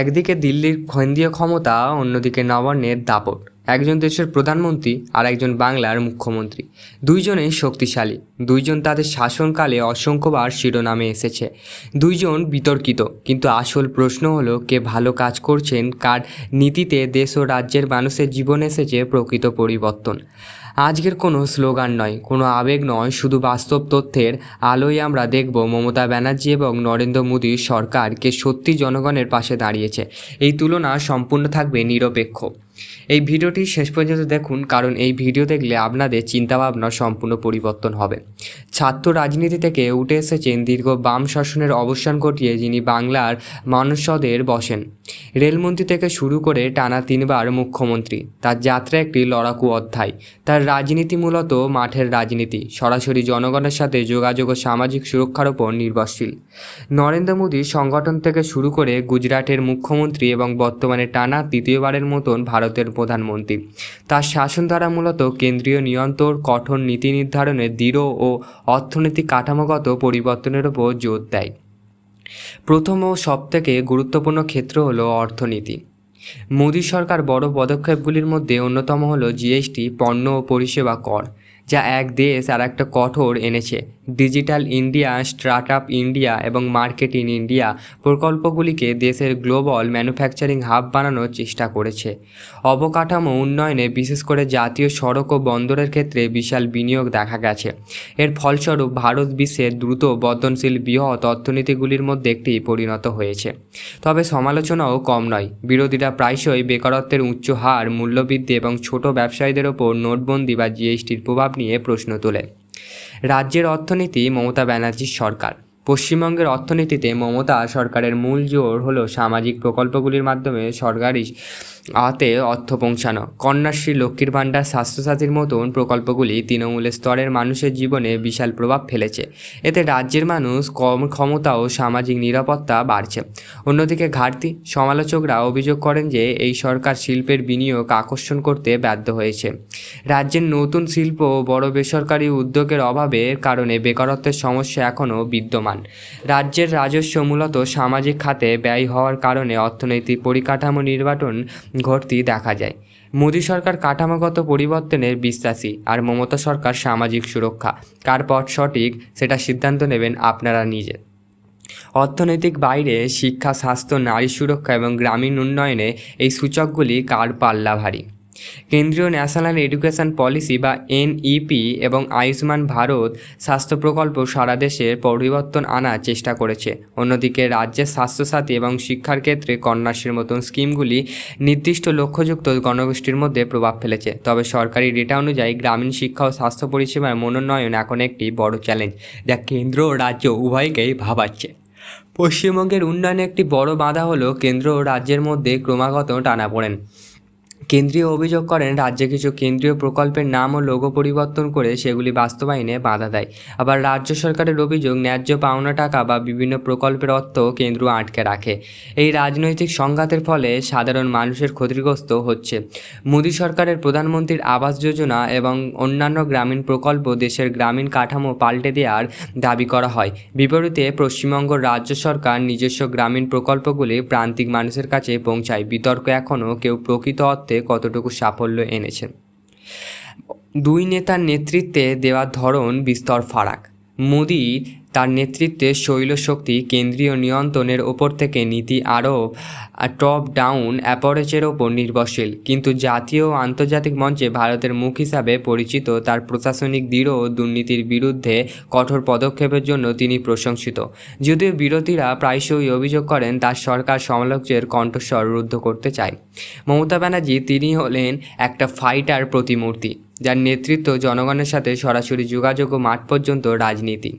একদিকে দিল্লির কেন্দ্রীয় ক্ষমতা অন্যদিকে নবান্নের দাপট। একজন দেশের প্রধানমন্ত্রী আর একজন বাংলার মুখ্যমন্ত্রী। দুইজনেই শক্তিশালী। দুইজন তাদের শাসনকালে অসংখ্যবার শিরোনামে এসেছে। দুইজন বিতর্কিত, কিন্তু আসল প্রশ্ন হলো, কে ভালো কাজ করছেন, কার নীতিতে দেশ ও রাজ্যের মানুষের জীবন এসেছে প্রকৃত পরিবর্তন। আজকের কোনো স্লোগান নয়, কোনো আবেগ নয়, শুধু বাস্তব তথ্যের আলোয় আমরা দেখব মমতা ব্যানার্জি এবং নরেন্দ্র মোদীর সরকার কে সত্যি জনগণের পাশে দাঁড়িয়েছে। এই তুলনা সম্পূর্ণ থাকবে নিরপেক্ষ। এই ভিডিওটি শেষ পর্যন্ত দেখুন, কারণ এই ভিডিও দেখলে আপনাদের চিন্তাভাবনা সম্পূর্ণ পরিবর্তন হবে। ছাত্র রাজনীতি থেকে উঠে এসেছেন দীর্ঘ বাম শাসনের অবসান ঘটিয়ে যিনি বাংলার মানুষদের বসেন। রেলমন্ত্রী থেকে শুরু করে টানা তিনবার মুখ্যমন্ত্রী। তার যাত্রা একটি লড়াকু অধ্যায়। তার রাজনীতি মূলত মাঠের রাজনীতি, সরাসরি জনগণের সাথে যোগাযোগ ও সামাজিক সুরক্ষার ওপর নির্ভরশীল। নরেন্দ্র মোদী সংগঠন থেকে শুরু করে গুজরাটের মুখ্যমন্ত্রী এবং বর্তমানে টানা তৃতীয়বারের মতন ভারতের প্রধানমন্ত্রী। তার শাসন দ্বারা মূলত কেন্দ্রীয় নিয়ন্ত্রণ, কঠোর নীতি নির্ধারণে দৃঢ় ও অর্থনৈতিক কাঠামোগত পরিবর্তনের ওপর জোর দেয়। প্রথম ও সবথেকে গুরুত্বপূর্ণ ক্ষেত্র হল অর্থনীতি। মোদী সরকার বড় পদক্ষেপগুলির মধ্যে অন্যতম হল জিএসটি, পণ্য ও পরিষেবা কর। যা এক দেশ আর একটা কঠোর এনেছে। Digital India start up India এবং মার্কেট ইন ইন্ডিয়া প্রকল্পগুলিকে দেশের গ্লোবাল ম্যানুফ্যাকচারিং হাব বানানোর চেষ্টা করেছে। অবকাঠামো উন্নয়নে বিশেষ করে জাতীয় সড়ক ও বন্দরের ক্ষেত্রে বিশাল বিনিয়োগ দেখা গেছে। এর ফলস্বরূপ ভারত বিশ্বের দ্রুত বর্ধনশীল বৃহৎ অর্থনীতিগুলির মধ্যে একটি পরিণত হয়েছে। তবে সমালোচনাও কম নয়। বিরোধীরা প্রায়শই বেকারত্বের উচ্চ হার, মূল্যবৃদ্ধি এবং ছোট ব্যবসায়ীদের ওপর নোটবন্দি বা জিএসটির প্রভাব নিয়ে প্রশ্ন তোলে। রাজ্যের অর্থনীতি মমতা ব্যানার্জির সরকার। পশ্চিমবঙ্গের অর্থনীতিতে মমতা সরকারের মূল জোর হলো সামাজিক প্রকল্পগুলির মাধ্যমে সরকারি হাতে অর্থ পৌঁছানো। কন্যাশ্রী লক্ষ্মীর ভাণ্ডার স্বাস্থ্যসাথীর মতন প্রকল্পগুলি তৃণমূলের স্তরের মানুষের জীবনে বিশাল প্রভাব ফেলেছে। এতে রাজ্যের মানুষ কম ক্ষমতা ও সামাজিক নিরাপত্তা বাড়ছে। অন্যদিকে ঘাটতি সমালোচকরা অভিযোগ করেন যে এই সরকার শিল্পের বিনিয়োগ আকর্ষণ করতে ব্যর্থ হয়েছে। রাজ্যের নতুন শিল্প ও বড় বেসরকারি উদ্যোগের অভাবের কারণে বেকারত্বের সমস্যা এখনও বিদ্যমান। রাজ্যের রাজস্ব মূলত সামাজিক খাতে ব্যয় হওয়ার কারণে অর্থনৈতিক পরিকাঠামো নির্বাচন ঘটতি দেখা যায়। মোদী সরকার কাঠামোগত পরিবর্তনের বিশ্বাসী আর মমতা সরকার সামাজিক সুরক্ষা। কার পথ সঠিক, সেটা সিদ্ধান্ত নেবেন আপনারা নিজে। অর্থনৈতিক বাইরে শিক্ষা, স্বাস্থ্য, নারী সুরক্ষা এবং গ্রামীণ উন্নয়নে এই সূচকগুলি কার পাল্লা ভারী কেন্দ্রীয় ন্যাশনাল এডুকেশন পলিসি বা এনইপি এবং আয়ুষ্মান ভারত স্বাস্থ্য প্রকল্প সারা দেশে পরিবর্তন আনার চেষ্টা করেছে। অন্যদিকে রাজ্যের স্বাস্থ্যসাথী এবং শিক্ষার ক্ষেত্রে কন্যাশ্রীর মতন স্কিমগুলি নির্দিষ্ট লক্ষ্যযুক্ত গণগোষ্ঠীর মধ্যে প্রভাব ফেলেছে। তবে সরকারি ডেটা অনুযায়ী গ্রামীণ শিক্ষা ও স্বাস্থ্য পরিষেবার মনোনয়ন এখন একটি বড় চ্যালেঞ্জ যা কেন্দ্র ও রাজ্য উভয়কেই ভাবাচ্ছে। পশ্চিমবঙ্গের উন্নয়নে একটি বড় বাধা হলো কেন্দ্র ও রাজ্যের মধ্যে ক্রমাগত টানাপোড়েন কেন্দ্রীয় অভিযোগ করেন, রাজ্যে কিছু কেন্দ্রীয় প্রকল্পের নাম ও লোগো পরিবর্তন করে সেগুলি বাস্তবায়নে বাধা দেয়। আবার রাজ্য সরকারের অভিযোগ, ন্যায্য পাওনা টাকা বা বিভিন্ন প্রকল্পের অর্থ কেন্দ্র আটকে রাখে। এই রাজনৈতিক সংঘাতের ফলে সাধারণ মানুষের ক্ষতিগ্রস্ত হচ্ছে। মোদী সরকারের প্রধানমন্ত্রীর আবাস যোজনা এবং অন্যান্য গ্রামীণ প্রকল্প দেশের গ্রামীণ কাঠামো পাল্টে দেওয়ার দাবি করা হয়। বিপরীতে পশ্চিমবঙ্গ রাজ্য সরকার নিজস্ব গ্রামীণ প্রকল্পগুলি প্রান্তিক মানুষের কাছে পৌঁছায়। বিতর্ক এখনও কেউ প্রকৃত অর্থে কতটুকু সাফল্য এনেছেন? দুই নেতার নেতৃত্বে দেওয়ার ধরন বিস্তর ফারাক। মোদি তার নেতৃত্বে শৈলশক্তি কেন্দ্রীয় নিয়ন্ত্রণের ওপর থেকে নীতি আরোপ টপ ডাউন অ্যাপোরেচের ওপর নির্ভরশীল। কিন্তু জাতীয় ও আন্তর্জাতিক মঞ্চে ভারতের মুখ হিসাবে পরিচিত তার প্রশাসনিক দৃঢ় দুর্নীতির বিরুদ্ধে কঠোর পদক্ষেপের জন্য তিনি প্রশংসিত। যদিও বিরোধীরা প্রায়শই অভিযোগ করেন, তার সরকার সমালোচকের কণ্ঠস্বর রুদ্ধ করতে চায়। মমতা ব্যানার্জি, তিনি হলেন একটা ফাইটার প্রতিমূর্তি, যার নেতৃত্ব জনগণের সাথে সরাসরি যোগাযোগ ও মাঠ পর্যন্ত রাজনীতি।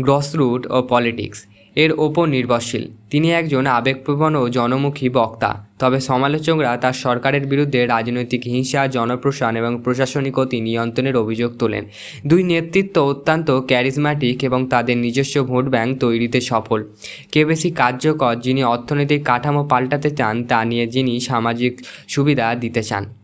গ্রসরুট ও পলিটিক্স। এর ওপর নির্ভরশীল। তিনি একজন আবেগপ্রবণ ও জনমুখী বক্তা। তবে সমালোচকরা তার সরকারের বিরুদ্ধে রাজনৈতিক হিংসা জনপ্রসারণ এবং প্রশাসনিক অতি নিয়ন্ত্রণের অভিযোগ তোলেন। দুই নেতৃত্ব অত্যন্ত ক্যারিজম্যাটিক এবং তাদের নিজস্ব ভোট ব্যাংক তৈরিতে সফল। কে বেশি কার্যকর যিনি অর্থনৈতিক কাঠামো পাল্টাতে চান, তা নিয়ে যিনি সামাজিক সুবিধা দিতে চান।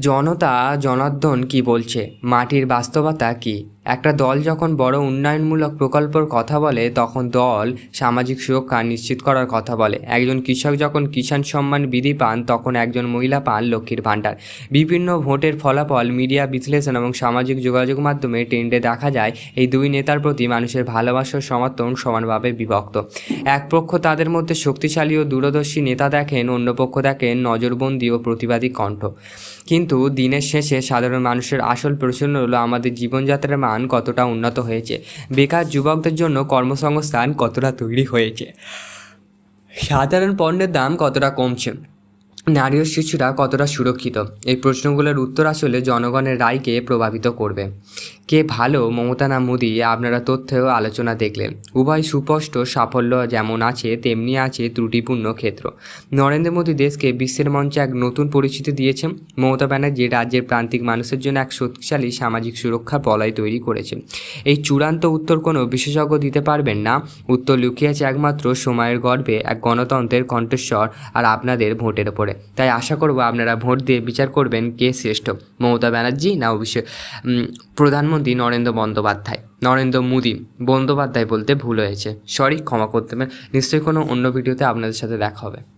জনতা, জনার্দন কি বলছে? মাটির বাস্তবতা কি? একটা দল যখন বড় উন্নয়নমূলক প্রকল্পের কথা বলে, তখন দল সামাজিক সুরক্ষা নিশ্চিত করার কথা বলে। একজন কৃষক যখন কিষাণ সম্মান বিধি পান, তখন একজন মহিলা পান লক্ষ্মীর ভাণ্ডার। বিভিন্ন ভোটের ফলাফল, মিডিয়া বিশ্লেষণ এবং সামাজিক যোগাযোগ মাধ্যমে ট্রেন্ডে দেখা যায়, এই দুই নেতার প্রতি মানুষের ভালোবাসার সমর্থন সমানভাবে বিভক্ত। এক পক্ষ তাদের মধ্যে শক্তিশালী ও দূরদর্শী নেতা দেখেন, অন্য পক্ষ দেখেন নজরবন্দি ও প্রতিবাদী কণ্ঠ। কিন্তু দিনের শেষে সাধারণ মানুষের আসল প্রশ্ন হলো, আমাদের জীবনযাত্রার মান কতটা উন্নত হয়েছে, বেকার যুবকদের জন্য কর্মসংস্থান কতটা তৈরি হয়েছে। সাধারণ পণ্যের দাম কতটা কমছে? নারী ও শিশুরা কতটা সুরক্ষিত? এই প্রশ্নগুলোর উত্তর আসলে জনগণের রায়কে প্রভাবিত করবে। কে ভালো? মমতা না মোদি? আপনারা তথ্যেও আলোচনা দেখলেন। উভয় সুস্পষ্ট সাফল্য যেমন আছে, তেমনি আছে ত্রুটিপূর্ণ ক্ষেত্র। নরেন্দ্র মোদী দেশকে বিশ্বের মঞ্চে এক নতুন পরিচিতি দিয়েছেন। মমতা ব্যানার্জি রাজ্যের প্রান্তিক মানুষের জন্য এক শক্তিশালী সামাজিক সুরক্ষা বলয় তৈরি করেছে এই চূড়ান্ত উত্তর কোনো বিশেষজ্ঞ দিতে পারবেন না। উত্তর লুকিয়ে আছে একমাত্র সময়ের গর্ভে এক গণতন্ত্রের কণ্ঠস্বর আর আপনাদের ভোটের ওপরে। তাই আশা করব আপনারা ভোট দিয়ে বিচার করবেন কে শ্রেষ্ঠ, মমতা ব্যানার্জি না অভিষেক প্রধানমন্ত্রী নরেন্দ্র বন্দ্যোপাধ্যায়? নরেন্দ্র মোদী বন্দ্যোপাধ্যায় বলতে ভুল হয়েছে। সরি, ক্ষমা করতে নিশ্চয়ই কোনো অন্য ভিডিওতে আপনাদের সাথে দেখা হবে।